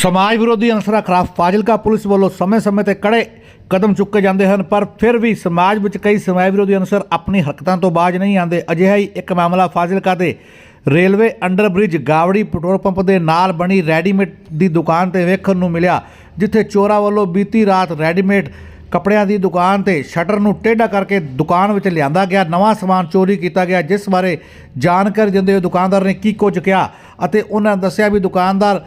ਸਮਾਜ ਵਿਰੋਧੀ ਅਨਸਰਾਂ ਖਿਲਾਫ ਫਾਜ਼ਿਲਕਾ ਪੁਲਿਸ ਵੱਲੋਂ ਸਮੇਂ-ਸਮੇਂ ਤੇ ਕੜੇ ਕਦਮ ਚੁੱਕੇ ਜਾਂਦੇ ਹਨ, ਪਰ ਫਿਰ ਵੀ ਸਮਾਜ ਵਿੱਚ ਕਈ ਸਮਾਜ ਵਿਰੋਧੀ ਅਨਸਰ ਆਪਣੀ ਹਰਕਤਾਂ ਤੋਂ ਬਾਜ ਨਹੀਂ ਆਉਂਦੇ। ਅਜਿਹਾ ਹੀ ਇੱਕ ਮਾਮਲਾ ਫਾਜ਼ਿਲਕਾ ਦੇ ਰੇਲਵੇ ਅੰਡਰ ਬ੍ਰਿਜ ਗਾਵੜੀ ਪੈਟਰੋਲ ਪੰਪ ਦੇ ਨਾਲ ਬਣੀ ਰੈਡੀਮੇਡ ਦੀ ਦੁਕਾਨ ਤੇ ਵੇਖਣ ਨੂੰ ਮਿਲਿਆ, ਜਿੱਥੇ ਚੋਰਾਂ ਵੱਲੋਂ ਬੀਤੀ ਰਾਤ ਰੈਡੀਮੇਡ ਕੱਪੜਿਆਂ ਦੀ ਦੁਕਾਨ ਤੇ ਸ਼ਟਰ ਨੂੰ ਟੇਢਾ ਕਰਕੇ ਦੁਕਾਨ ਵਿੱਚ ਲਿਆਂਦਾ ਗਿਆ। ਨਵਾਂ ਸਮਾਨ ਚੋਰੀ ਕੀਤਾ ਗਿਆ, ਜਿਸ ਬਾਰੇ ਜਾਣਕਾਰੀ ਦਿੰਦੇ ਹੋਏ ਦੁਕਾਨਦਾਰ ਨੇ ਕੀ ਕੁਝ ਕਿਹਾ ਅਤੇ ਉਹਨਾਂ ਦੱਸਿਆ ਵੀ ਦੁਕਾਨਦਾਰ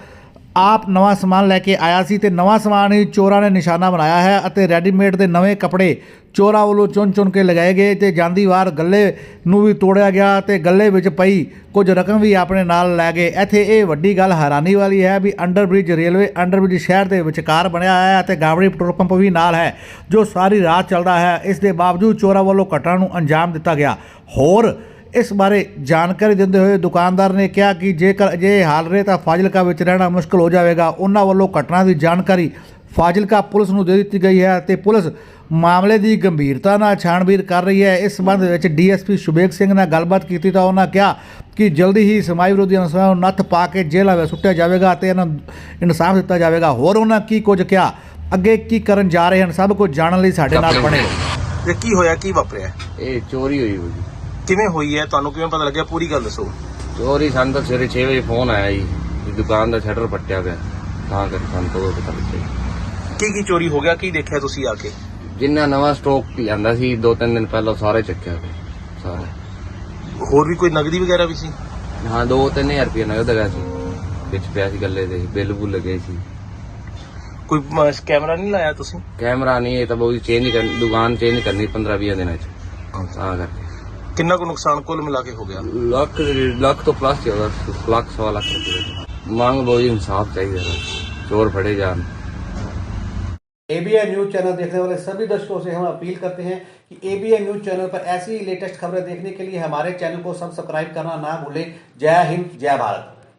ਆਪ ਨਵਾਂ ਸਮਾਨ ਲੈ ਕੇ ਆਇਆ ਸੀ ਤੇ ਨਵਾਂ ਸਮਾਨ ਹੀ ਚੋਰਾਂ ਨੇ ਨਿਸ਼ਾਨਾ ਬਣਾਇਆ ਹੈ ਅਤੇ ਰੈਡੀਮੇਡ ਦੇ ਨਵੇਂ ਕੱਪੜੇ ਚੋਰਾਂ ਵੱਲੋਂ ਚੁਣ ਚੁਣ ਕੇ ਲਗਾਏ ਗਏ ਤੇ ਜਾਂਦੀ ਵਾਰ ਗੱਲੇ ਨੂੰ ਵੀ ਤੋੜਿਆ ਗਿਆ ਤੇ ਗੱਲੇ ਵਿੱਚ ਪਈ ਕੁਝ ਰਕਮ ਵੀ ਆਪਣੇ ਨਾਲ ਲੈ ਗਏ। ਇੱਥੇ ਇਹ ਵੱਡੀ ਗੱਲ ਹੈਰਾਨੀ ਵਾਲੀ ਹੈ ਵੀ ਅੰਡਰਬ੍ਰਿਜ ਰੇਲਵੇ ਅੰਡਰਬ੍ਰਿਜ ਸ਼ਹਿਰ ਦੇ ਵਿਚਕਾਰ ਬਣਿਆ ਹੈ ਅਤੇ ਗਾਵੜੀ ਪੈਟਰੋਲ ਪੰਪ ਵੀ ਨਾਲ ਹੈ, ਜੋ ਸਾਰੀ ਰਾਤ ਚੱਲਦਾ ਹੈ। ਇਸ ਦੇ ਬਾਵਜੂਦ ਚੋਰਾਂ ਵੱਲੋਂ ਘਟਨਾ ਨੂੰ ਅੰਜਾਮ ਦਿੱਤਾ ਗਿਆ। ਹੋਰ ਇਸ ਬਾਰੇ ਜਾਣਕਾਰੀ ਦਿੰਦੇ ਹੋਏ ਦੁਕਾਨਦਾਰ ਨੇ ਕਿਹਾ ਕਿ ਜੇਕਰ ਅਜਿਹੇ ਹਾਲ ਰਹੇ ਤਾਂ ਫਾਜ਼ਿਲਕਾ ਵਿੱਚ ਰਹਿਣਾ ਮੁਸ਼ਕਲ ਹੋ ਜਾਵੇਗਾ। ਉਹਨਾਂ ਵੱਲੋਂ ਘਟਨਾ ਦੀ ਜਾਣਕਾਰੀ ਫਾਜ਼ਿਲਕਾ ਪੁਲਿਸ ਨੂੰ ਦੇ ਦਿੱਤੀ ਗਈ ਹੈ ਤੇ ਪੁਲਿਸ ਮਾਮਲੇ ਦੀ ਗੰਭੀਰਤਾ ਨਾਲ ਛਾਣਬੀਨ ਕਰ ਰਹੀ ਹੈ। ਇਸ ਸੰਬੰਧ ਵਿੱਚ ਡੀਐਸਪੀ ਸ਼ੁਭੇਗ ਸਿੰਘ ਨਾਲ ਗੱਲਬਾਤ ਕੀਤੀ ਤਾਂ ਉਹਨਾਂ ਕਿਹਾ ਕਿ ਜਲਦੀ ਹੀ ਸਮਾਜ ਵਿਰੋਧੀ ਅਨਸਰਾਂ ਨੂੰ ਨੱਥ ਪਾ ਕੇ ਜੇਲ੍ਹਾਂ ਵਿੱਚ ਸੁੱਟਿਆ ਜਾਵੇਗਾ ਤੇ ਇਹਨਾਂ ਨੂੰ ਇਨਸਾਫ ਦਿੱਤਾ ਜਾਵੇਗਾ। ਹੋਰ ਉਹਨਾਂ ਕੀ ਕੁਝ ਕਿਹਾ? ਅੱਗੇ ਕੀ ਕਰਨ ਜਾ ਰਹੇ ਹਨ? ਸਭ ਕੁਝ ਜਾਣਨ ਲਈ ਸਾਡੇ ਨਾਲ ਬਣੇ ਤੇ ਕੀ ਹੋਇਆ? ਕੀ ਵਾਪਰਿਆ? ਇਹ ਚੋਰੀ ਹੋਈ ਹੋਈ ਜੀ। ਕਿਵੇਂ ਹੋਈ ਹੈ? ਤੁਹਾਨੂੰ ਕਿਵੇਂ ਪਤਾ ਲੱਗਿਆ? ਪੂਰੀ ਗੱਲ ਦੱਸੋ। ਚੋਰੀ ਸਾਨੂੰ ਤਾਂ ਸਵੇਰੇ 6 ਵਜੇ ਫੋਨ ਆਇਆ ਜੀ। ਵੀ ਦੁਕਾਨ ਦਾ ਸ਼ਟਰ ਪੱਟਿਆ ਗਿਆ ਤਾਂ ਕਰਕੇ ਸਾਨੂੰ ਤੋਂ ਪਤਾ ਲੱਗਿਆ ਕੀ ਕੀ ਚੋਰੀ ਹੋ ਗਿਆ? ਕੀ ਦੇਖਿਆ ਤੁਸੀਂ ਆ ਕੇ? ਜਿੰਨਾ ਨਵਾਂ ਸਟਾਕ ਲਿਆਂਦਾ ਸੀ ਦੋ ਤਿੰਨ ਦਿਨ ਪਹਿਲਾਂ ਸਾਰੇ ਚੱਕਿਆ ਗਿਆ ਸਾਰੇ। ਹੋਰ ਵੀ ਕੋਈ ਨਗਦੀ ਵਗੈਰਾ ਵੀ ਸੀ? ਹਾਂ ਦੋ ਤਿੰਨ ਹਜ਼ਾਰ ਰੁਪਏ ਨਗਦ ਹੈਗਾ ਸੀ। ਵਿੱਚ ਪਿਆ ਸੀ ਗੱਲੇ ਦੇ। ਬਿੱਲ ਬੁੱਲ ਲੱਗੇ ਸੀ। ਕੋਈ ਕੈਮਰਾ ਨਹੀਂ ਲਾਇਆ ਤੁਸੀਂ? ਕੈਮਰਾ ਨਹੀਂ ਇਹ ਤਾਂ ਬਹੁਤ ਚੇਂਜ ਕਰ ਦੁਕਾਨ ਚੇਂਜ ਕਰਨੀ 15 20 ਦਿਨਾਂ ਚ। ਤਾਂ ਕਰਕੇ। ਕਿੰਨਾ ਕੁ ਨੁਕਸਾਨ ਕੁੱਲ ਮਿਲਾ ਕੇ ਹੋ ਗਿਆ ਲੱਖ ਲੱਖ ਤੋਂ ਪਲੱਸ ਹੀ ਹੋਗਾ ਲੱਖ ਸਵਾ ਲੱਖ ਰੁਪਏ ਮੰਗ ਲੋ ਜੀ ਇਨਸਾਫ ਚਾਹੀਦਾ ਬਸ। ਚੋਰ ਫੜੇ ਜਾਣ एबीएन न्यूज चैनल देखने वाले सभी दर्शकों से हम अपील करते हैं कि एबीएन न्यूज चैनल पर ऐसी ही लेटेस्ट खबरें देखने के लिए हमारे चैनल को सब्सक्राइब करना ना भूलें जय हिंद जय भारत